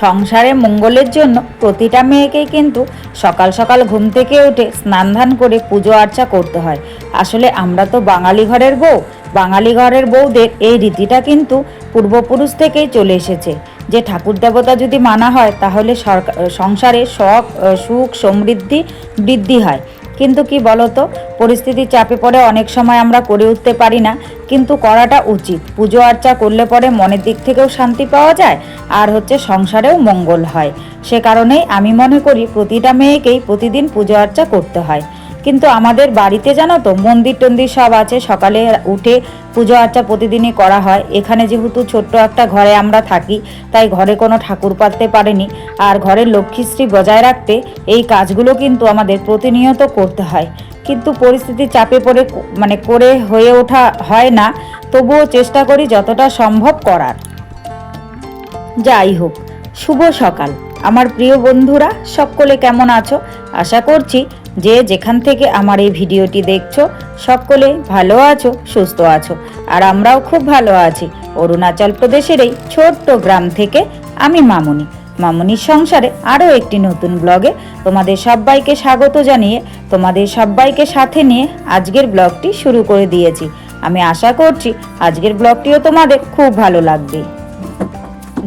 সংসারে মঙ্গলের জন্য প্রতিটা মেয়েকেই কিন্তু সকাল সকাল ঘুম থেকে উঠে স্নান ধান করে পুজো আর্চা করতে হয়। আসলে আমরা তো বাঙালি ঘরের বউ। বাঙালি ঘরের বউদের এই রীতিটা কিন্তু পূর্বপুরুষ থেকেই চলে এসেছে। যে ঠাকুর দেবতা যদি মানা হয়, তাহলে সংসারে শখ সুখ, সমৃদ্ধি বৃদ্ধি হয়। কিন্তু কি বলতো পরিস্থিতির চাপে পড়ে অনেক সময় আমরা করে উঠতে পারি না। কিন্তু করাটা উচিত। পুজো আর্চা করলে পরে মনের দিক থেকেও শান্তি পাওয়া যায়, আর হচ্ছে সংসারেও মঙ্গল হয়। সে কারণেই আমি মনে করি, প্রতিটা মেয়েকেই প্রতিদিন পুজো আর্চা করতে হয়। কিন্তু আমাদের বাড়িতে জানো তো, মন্দির টন্দির সব আছে। সকালে উঠে পুজো আর্চা প্রতিদিনই করা হয়। এখানে যেহেতু ছোট্ট একটা ঘরে আমরা থাকি, তাই ঘরে কোনো ঠাকুর পাততে পারেনি। আর ঘরের লক্ষ্মীশ্রী বজায় রাখতে এই কাজগুলো কিন্তু আমাদের প্রতিনিয়ত করতে হয়। কিন্তু পরিস্থিতির চাপে পড়ে মানে করে হয়ে ওঠা হয় না। তবুও চেষ্টা করি যতটা সম্ভব করার। যাই হোক, শুভ সকাল। আমার প্রিয় বন্ধুরা, সকলে কেমন আছো? আশা করছি যে যেখান থেকে আমার এই ভিডিওটি দেখছ, সকলে ভালো আছো, সুস্থ আছো, আর আমরাও খুব ভালো আছি। অরুণাচল প্রদেশের এই ছোট্ট গ্রাম থেকে আমি মামুনি। মামুনির সংসারে আরও একটি নতুন ব্লগে তোমাদের সবাইকে স্বাগত জানিয়ে, তোমাদের সবাইকে সাথে নিয়ে আজকের ব্লগটি শুরু করে দিয়েছি। আমি আশা করছি আজকের ব্লগটিও তোমাদের খুব ভালো লাগবে।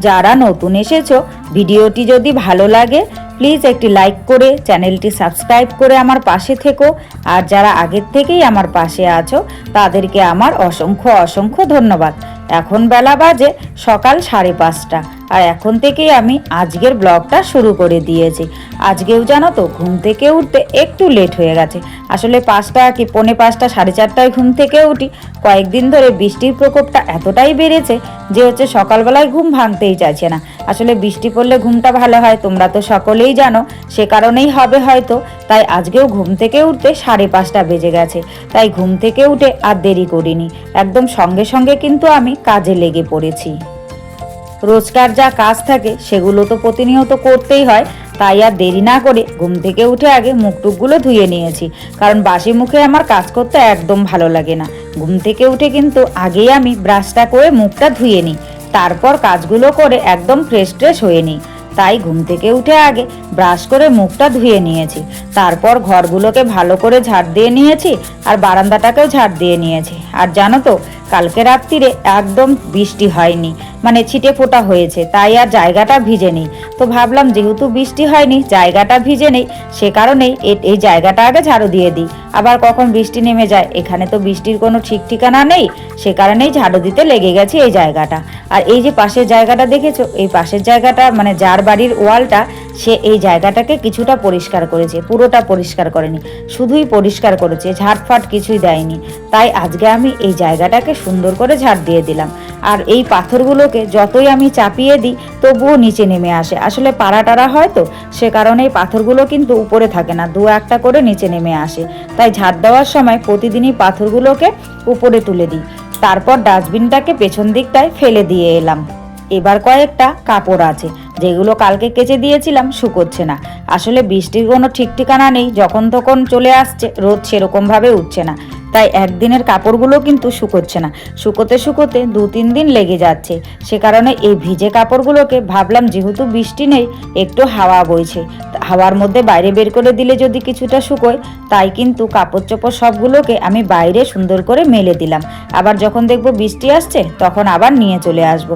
যারা নতুন এসেছ, ভিডিওটি যদি ভালো লাগে প্লিজ একটি লাইক করে চ্যানেলটি সাবস্ক্রাইব করে আমার পাশে থেকো। আর যারা আগের থেকেই আমার পাশে আছো, তাদেরকে আমার অসংখ্য অসংখ্য ধন্যবাদ। এখন বেলা বাজে সকাল সাড়ে পাঁচটা। আর এখন থেকেই আমি আজকের ব্লগটা শুরু করে দিয়েছি। আজকেও জানো তো, ঘুম থেকে উঠতে একটু লেট হয়ে গেছে। আসলে পাঁচটা কি পৌনে পাঁচটা, সাড়ে চারটায় ঘুম থেকে উঠি। কয়েকদিন ধরে বৃষ্টির প্রকোপটা এতটাই বেড়েছে যে হচ্ছে সকালবেলায় ঘুম ভাঙতেই চাইছে না। আসলে বৃষ্টি পড়লে ঘুমটা ভালো হয়, তোমরা তো সকলেই জানো, সে কারণেই হবে হয়তো। তাই আজকেও ঘুম থেকে উঠতে সাড়ে পাঁচটা বেজে গেছে। তাই ঘুম থেকে উঠে আর দেরি করিনি। একদম সঙ্গে সঙ্গে কিন্তু আমি কাজে লেগে পড়েছি। রোজকার যা কাজ থাকে সেগুলো তো প্রতিনিয়ত করতেই হয়। তাই আর দেরি না করে ঘুম থেকে উঠে আগে মুখ টুকগুলো ধুয়ে নিয়েছি। কারণ বাসি মুখে আমার কাজ করতে একদম ভালো লাগে না। ঘুম থেকে উঠে কিন্তু আগেই আমি ব্রাশটা করে মুখটা ধুয়ে নিই। তারপর কাজগুলো করে একদম ফ্রেশ ট্রেশ হয়ে নিই। তাই ঘুম থেকে উঠে আগে ব্রাশ করে মুখটা ধুয়ে নিয়েছি। তারপর ঘরগুলোকে ভালো করে ঝাড় দিয়ে নিয়েছি আর বারান্দাটাকেও ঝাড় দিয়ে নিয়েছি। আর জানো তো, কালকে রাত্রিরে একদম বৃষ্টি হয়নি মানে ছিটে ফোটা হয়েছে, তাই আর জায়গাটা ভিজে নেই। তো ভাবলাম যেহেতু বৃষ্টি হয়নি, জায়গাটা ভিজে নেই, সে কারণেই এই জায়গাটা আগে ঝাড়ু দিয়ে দিই। আবার কখন বৃষ্টি নেমে যায়, এখানে তো বৃষ্টির কোনো ঠিক ঠিকানা নেই, সে কারণেই ঝাড়ু দিতে লেগে গেছে এই জায়গাটা। আর এই যে পাশের জায়গাটা দেখেছ, এই পাশের জায়গাটা মানে যার বাড়ির ওয়ালটা, সে এই জায়গাটাকে কিছুটা পরিষ্কার করেছে, পুরোটা পরিষ্কার করেনি, শুধুই পরিষ্কার করেছে, ঝাড়ফাট কিছুই দেয়নি। তাই আজকে আমি এই জায়গাটাকে সুন্দর করে ঝাড় দিয়ে দিলাম। আর এই পাথরগুলোকে যতই আমি চাপিয়ে দিই, তবুও নিচে নেমে আসে। আসলে পাড়া টাড়া হয় তো, সে কারণে এই পাথরগুলো কিন্তু উপরে থাকে না, দু একটা করে নিচে নেমে আসে। তাই ঝাড় দেওয়ার সময় প্রতিদিনই পাথরগুলোকে উপরে তুলে দিই। তারপর ডাস্টবিনটাকে পেছন দিকটায় ফেলে দিয়ে এলাম। এবার কয়েকটা কাপড় আছে, যেগুলো কালকে কেচে দিয়েছিলাম, শুকোচ্ছে না। আসলে বৃষ্টির কোনো ঠিক ঠিকানা নেই, যখন তখন চলে আসছে, রোদ সেরকমভাবে উঠছে না। তাই একদিনের কাপড়গুলো কিন্তু শুকোচ্ছে না। শুকোতে শুকোতে দু তিন দিন লেগে যাচ্ছে। সে কারণে এই ভিজে কাপড়গুলোকে ভাবলাম যেহেতু বৃষ্টি নেই, একটু হাওয়া বইছে। হাওয়ার মধ্যে বাইরে বের করে দিলে যদি কিছুটা শুকোয়, তাই কিন্তু কাপড় চোপড় সবগুলোকে আমি বাইরে সুন্দর করে মেলে দিলাম। আবার যখন দেখব বৃষ্টি আসছে, তখন আবার নিয়ে চলে আসব।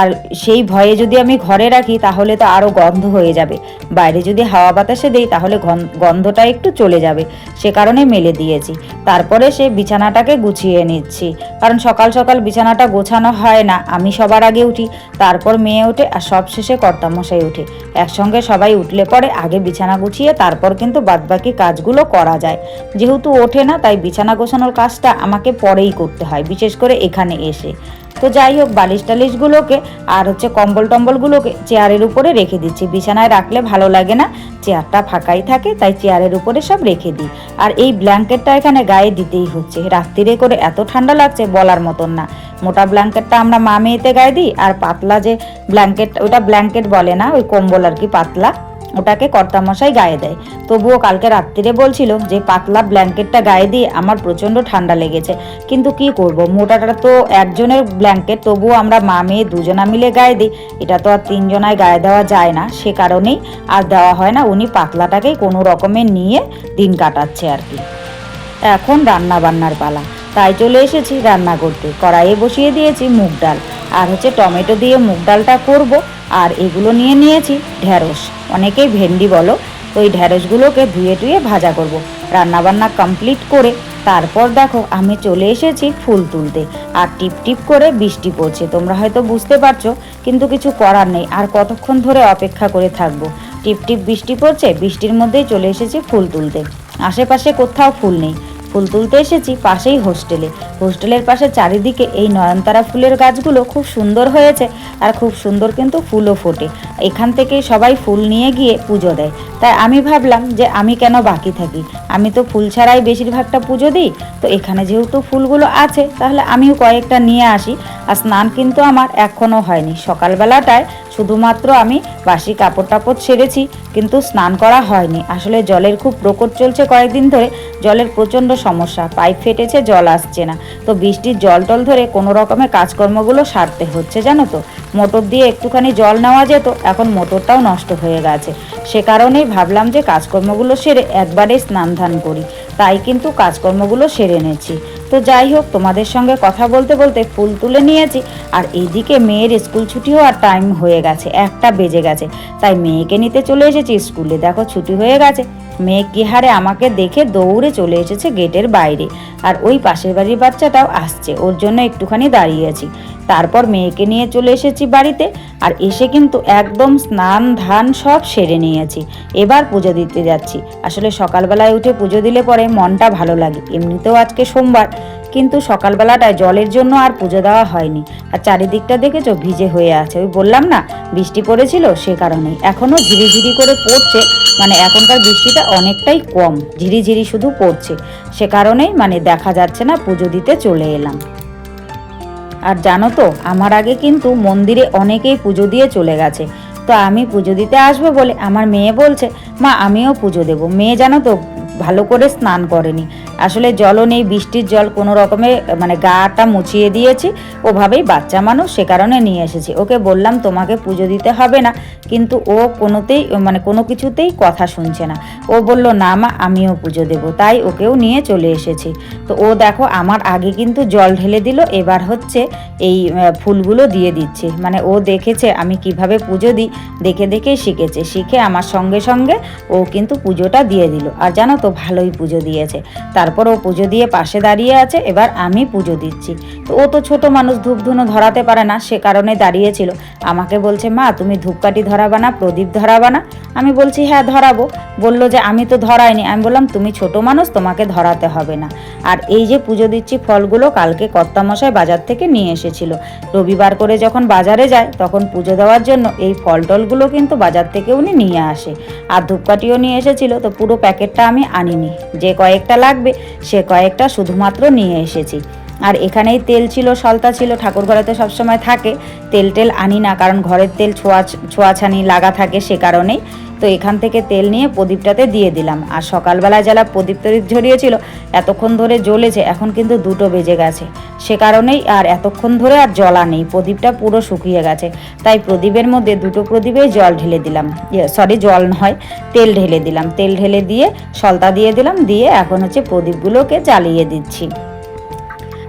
আর সেই ভয়ে যদি আমি ঘরে রাখি, তাহলে তো আরও গন্ধ হয়ে যাবে। বাইরে যদি হাওয়া বাতাসে দেই, তাহলে গন্ধটা একটু চলে যাবে। সে কারণে মেলে দিয়েছি। তারপরে সে বিছানাটাকে গুছিয়ে নিচ্ছি। কারণ সকাল সকাল বিছানাটা গোছানো হয় না, আমি সবার আগে উঠি, তারপর মেয়ে ওঠে আর সব শেষে কর্তামশাই উঠে। একসঙ্গে সবাই উঠলে পরে আগে বিছানা গুছিয়ে, তারপর কিন্তু বাদবাকি কাজগুলো করা যায়। যেহেতু ওঠে না, তাই বিছানা গোছানোর কাজটা আমাকে পরেই করতে হয়, বিশেষ করে এখানে এসে। তো যাই হোক, বালিশ টালিশগুলোকে আর হচ্ছে কম্বল টম্বলগুলোকে চেয়ারের উপরে রেখে দিচ্ছি। বিছানায় রাখলে ভালো লাগে না, চেয়ারটা ফাঁকাই থাকে, তাই চেয়ারের উপরে সব রেখে দিই। আর এই ব্ল্যাঙ্কেটটা এখানে গায়ে দিতেই হচ্ছে। রাত্রিরে করে এত ঠান্ডা লাগছে বলার মতন না। মোটা ব্ল্যাঙ্কেটটা আমরা মা মেয়েতে গায়ে দিই, আর পাতলা যে ব্ল্যাঙ্কেট, ওটা ব্ল্যাঙ্কেট বলে না, ওই কম্বল আর কি পাতলা। ওটাকে কর্তামশাই গায়ে দেয়। তবুও কালকে রাত্রিরে বলছিল যে, পাতলা ব্ল্যাঙ্কেটটা গায়ে দিয়ে আমার প্রচণ্ড ঠান্ডা লেগেছে। কিন্তু কি করব? মোটাটা তো একজনের ব্ল্যাঙ্কেট, তবুও আমরা মা মেয়ে দুজনা মিলে গায়ে দিই। এটা তো আর তিনজনায় গায়ে দেওয়া যায় না, সে কারণেই আর দেওয়া হয় না। উনি পাতলাটাকেই কোনো রকমে নিয়ে দিন কাটাচ্ছে আর কি। এখন রান্না বান্নার পালা। তাই চলে এসেছি রান্না করতে। কড়াইয়ে বসিয়ে দিয়েছি মুগ ডাল। আর হচ্ছে টমেটো দিয়ে মুগ ডালটা করব। আর এগুলো নিয়ে নিয়েছি ঢ্যাঁড়স অনেকেই ভেন্ডি বলো, তো এই ঢ্যাঁড়সগুলোকে ধুয়ে টুয়ে ভাজা করব। রান্না বান্না কমপ্লিট করে তারপর দেখো আমি চলে এসেছি ফুল তুলতে। আর টিপ টিপ করে বৃষ্টি পড়ছে, তোমরা হয়তো বুঝতে পারছ, কিন্তু কিছু করার নেই, আর কতক্ষণ ধরে অপেক্ষা করে থাকব। টিপ টিপ বৃষ্টি পড়ছে, বৃষ্টির মধ্যেই চলে এসেছি ফুল তুলতে। আশেপাশে কোথাও ফুল নেই। ফুল তুলতে এসেছি পাশেই হোস্টেলে। হোস্টেলের পাশে চারিদিকে এই নয়নতারা ফুলের গাছগুলো খুব সুন্দর হয়েছে আর খুব সুন্দর কিন্তু ফুলও ফোটে। এখান থেকেই সবাই ফুল নিয়ে গিয়ে পুজো দেয়। তাই আমি ভাবলাম যে আমি কেন বাকি থাকি? আমি তো ফুল ছাড়াই বেশিরভাগটা পুজো দিই। তো এখানে যেহেতু ফুলগুলো আছে, তাহলে আমিও কয়েকটা নিয়ে আসি। আর স্নান কিন্তু আমার এখনও হয়নি। সকালবেলাটায় শুধুমাত্র আমি বাসি কাপড় টাপড় ছেড়েছি, কিন্তু স্নান করা হয়নি। আসলে জলের খুব প্রকট চলছে কয়েকদিন ধরে। জলের প্রচণ্ড সমস্যা। পাইপ ফেটেছে, জল আসছে না। তো বৃষ্টির জল টল ধরে কোনো রকমের কাজকর্মগুলো সারতে হচ্ছে, জানো তো? মোটর দিয়ে একটুখানি জল নেওয়া যেত, এখন মোটরটাও নষ্ট হয়ে গেছে। সে কারণেই ভাবলাম যে কাজকর্মগুলো সেরে একবারে স্নান ধান করি। তাই কিন্তু কাজকর্মগুলো সেরে নেছি তো যাই হোক, তোমাদের সঙ্গে কথা বলতে বলতে ফুল তুলে নিয়েছি। আর এইদিকে মেয়ের স্কুল ছুটি হওয়ার টাইম হয়ে গেছে, একটা বেজে গেছে। তাই মেয়েকে নিতে চলে এসেছি স্কুলে। দেখো, ছুটি হয়ে গেছে। মেয়ে কি হারে আমাকে দেখে দৌড়ে চলে এসেছে গেটের বাইরে। আর ওই পাশের বাড়ির বাচ্চাটাও আসছে, ওর জন্য একটুখানি দাঁড়িয়েছি। তারপর মেয়েকে নিয়ে চলে এসেছি বাড়িতে, আর এসে কিন্তু একদম স্নান, ধান সব সেরে নিয়েছি। এবার পুজো দিতে যাচ্ছি। আসলে সকালবেলায় উঠে পুজো দিলে পরে মনটা ভালো লাগে, এমনিতেও আজকে সোমবার। কিন্তু সকালবেলাটায় জলের জন্য আর পুজো দেওয়া হয়নি। আর চারিদিকটা দেখেছ? ভিজে হয়ে আছে। ওই বললাম না, বৃষ্টি পড়েছিল সে কারণেই। এখনও ঝিরিঝিরি করে পড়ছে মানে এখনকার বৃষ্টিটা অনেকটাই কম। ঝিরিঝিরি শুধু পড়ছে। সে কারণেই মানে দেখা যাচ্ছে না, পুজো দিতে চলে এলাম। আর জানো তো, আমার আগে কিন্তু মন্দিরে অনেকেই পুজো দিয়ে চলে গেছে। তো আমি পুজো দিতে আসব বলে আমার মেয়ে বলছে, মা, আমিও পুজো দেবো। মেয়ে জানো তো ভালো করে স্নান করেনি। আসলে জলও নেই, বৃষ্টির জল কোনো রকমে মানে গাটা মুছিয়ে দিয়েছি, ওভাবেই বাচ্চা মানুষ সে কারণে নিয়ে এসেছি। ওকে বললাম, তোমাকে পুজো দিতে হবে না। কিন্তু ও কোনোতেই মানে কোনো কিছুতেই কথা শুনছে না। ও বলল, না মা, আমিও পুজো দেব। তাই ওকেও নিয়ে চলে এসেছি। তো ও দেখো, আমার আগে কিন্তু জল ঢেলে দিল, এবার হচ্ছে এই ফুলগুলো দিয়ে দিচ্ছে। মানে ও দেখেছে, আমি কীভাবে পুজো দিই, দেখে দেখেই শিখেছে। শিখে আমার সঙ্গে সঙ্গে ও কিন্তু পুজোটা দিয়ে দিল। আর জানো তো, ভালোই পুজো দিয়েছে। তারপর ও পুজো দিয়ে পাশে দাঁড়িয়ে আছে, এবার আমি পুজো দিচ্ছি। তো ও তো ছোট মানুষ ধূপ ধুনো ধরাতে পারে না, সে কারণে দাঁড়িয়েছিল। আমাকে বলছে, মা, তুমি ধূপকাঠি ধরাবা না, প্রদীপ ধরাবা না? আমি বলছি হ্যাঁ ধরাবো। বলল যে, আমি তো ধরাইনি। আমি বললাম, তুমি ছোট মানুষ, তোমাকে ধরাতে হবে না। আর এই যে পুজো দিচ্ছি ফলগুলো, কালকে কর্তামশাই বাজার থেকে নিয়ে এসেছিল। রবিবার করে যখন বাজারে যায়, তখন পুজো দেওয়ার জন্য এই ফল টলগুলো কিন্তু বাজার থেকে উনি নিয়ে আসে। আর ধূপকাঠিও নিয়ে এসেছিল, তো পুরো প্যাকেটটা আমি আনিনি। যে কয়েকটা লাগবে সে কয়েকটা শুধুমাত্র নিয়ে এসেছি। আর এখানেই তেল ছিল, সলতা ছিল ঠাকুর ঘরে তো সবসময় থাকে। তেল টেল আনি না, কারণ ঘরের তেল ছোঁয়া ছোঁয়াছানি লাগা থাকে সে কারণেই। তো এখান থেকে তেল নিয়ে প্রদীপটাতে দিয়ে দিলাম। আর সকালবেলায় যারা প্রদীপ তদীপ ঝরিয়েছিল, এতক্ষণ ধরে জ্বলেছে, এখন কিন্তু দুটো বেজে গেছে। সে কারণেই আর এতক্ষণ ধরে আর জ্বলা নেই, প্রদীপটা পুরো শুকিয়ে গেছে। তাই প্রদীপের মধ্যে দুটো প্রদীপেই জল ঢেলে দিলাম। সরি জল নয়, তেল ঢেলে দিলাম। তেল ঢেলে দিয়ে, সলতা দিয়ে দিলাম, দিয়ে এখন হচ্ছে প্রদীপগুলোকে জ্বালিয়ে দিচ্ছি।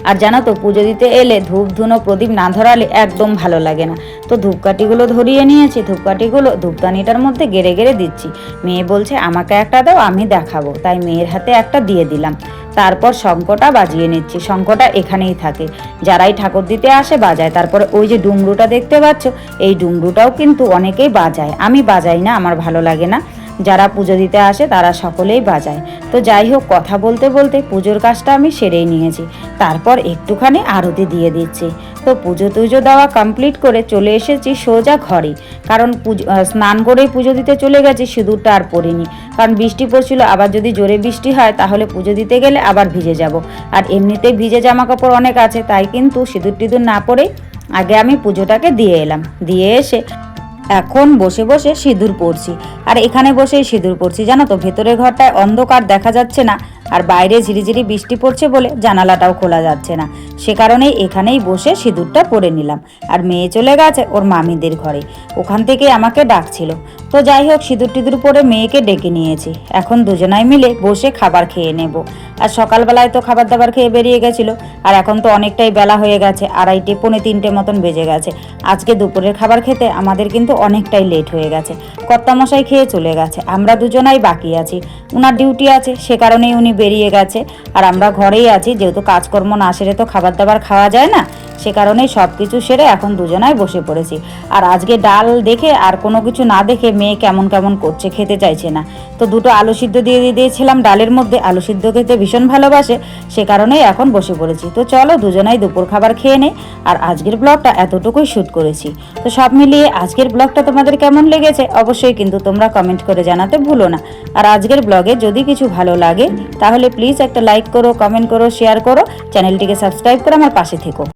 আর জানো তো, পুজো দিতে এলে ধূপ ধুনো প্রদীপ না ধরালে একদম ভালো লাগে না। তো ধূপকাঠিগুলো ধরিয়ে নিয়েছি, ধূপকাঠিগুলো ধূপদানিটার মধ্যে গেড়ে গেড়ে দিচ্ছি। মেয়ে বলছে, আমাকে একটা দাও, আমি দেখাবো। তাই মেয়ের হাতে একটা দিয়ে দিলাম। তারপর শঙ্কটা বাজিয়ে নিচ্ছি। শঙ্কটা এখানেই থাকে। যারাই ঠাকুর দিতে আসে বাজায়। তারপরে ওই যে ডুমরুটা দেখতে পাচ্ছ, এই ডুমরুটাও কিন্তু অনেকেই বাজায়। আমি বাজাই না, আমার ভালো লাগে না। যারা পুজো দিতে আসে তারা সকলেই বাজায়। তো যাই হোক, কথা বলতে বলতে পুজোর কাজটা আমি সেরেই নিয়েছি। তারপর একটুখানি আরতি দিয়ে দিচ্ছি। তো পুজো টুজো দেওয়া কমপ্লিট করে চলে এসেছি সোজা ঘরে। কারণ পুজো স্নান করেই পুজো দিতে চলে গেছি, সিঁদুরটা আর পরিনি। কারণ বৃষ্টি পড়ছিল, আবার যদি জোরে বৃষ্টি হয় তাহলে পুজো দিতে গেলে আবার ভিজে যাব। আর এমনিতেই ভিজে জামা কাপড় অনেক আছে, তাই কিন্তু সিঁদুর টিঁদুর না পরেই আগে আমি পুজোটাকে দিয়ে এলাম। দিয়ে এসে এখন বসে বসে সিঁদুর পড়ছি। আর এখানে বসেই সিঁদুর পড়ছি। জানো তো, ভেতরের ঘরটায় অন্ধকার দেখা যাচ্ছে না, আর বাইরে ঝিরিঝিরি বৃষ্টি পড়ছে বলে জানালাটাও খোলা যাচ্ছে না। সে কারণেই এখানেই বসে সিঁদুরটা পরে নিলাম। আর মেয়ে চলে গেছে ওর মামিদের ঘরে। ওখান থেকে আমাকে ডাকছিল। তো যাই হোক, সিঁদুর টিঁদুর পরে মেয়েকে ডেকে নিয়েছি। এখন দুজনাই মিলে বসে খাবার খেয়ে নেব। আর সকালবেলায় তো খাবার দাবার খেয়ে বেরিয়ে গেছিল। আর এখন তো অনেকটাই বেলা হয়ে গেছে। আড়াইটে, পৌনে তিনটে মতন বেজে গেছে। আজকে দুপুরের খাবার খেতে আমাদের কিন্তু অনেকটাই লেট হয়ে গেছে। কর্তামশাই খেয়ে চলে গেছে। আমরা দুজনাই বাকি আছি। উনার ডিউটি আছে। সে কারণেই উনি বেরিয়ে গেছে। আর আমরা ঘরেই আছি। যেহেতু কাজকর্ম না সেরে তো খাবার দাবার খাওয়া যায় না? সে কারণেই সব কিছু সেরে এখন দুজনাই বসে পড়েছি। আর আজকে ডাল দেখে আর কোনো কিছু না দেখে মেয়ে কেমন কেমন করছে খেতে চাইছে না। তো দুটো আলু সিদ্ধ দিয়ে দিয়ে দিয়েছিলাম ডালের মধ্যে। আলু সিদ্ধ খেতে ভীষণ ভালোবাসে, সে কারণেই এখন বসে পড়েছি। তো চলো দুজনাই দুপুর খাবার খেয়ে নেই। আর আজকের ব্লগটা এতটুকুই শ্যুট করেছি। তো সব মিলিয়ে আজকের ব্লগটা তোমাদের কেমন লেগেছে অবশ্যই কিন্তু তোমরা কমেন্ট করে জানাতে ভুলো না। আর আজকের ব্লগে যদি কিছু ভালো লাগে, তাহলে প্লিজ একটা লাইক করো কমেন্ট করো শেয়ার করো চ্যানেলটিকে সাবস্ক্রাইব করে আমার পাশে থেকো।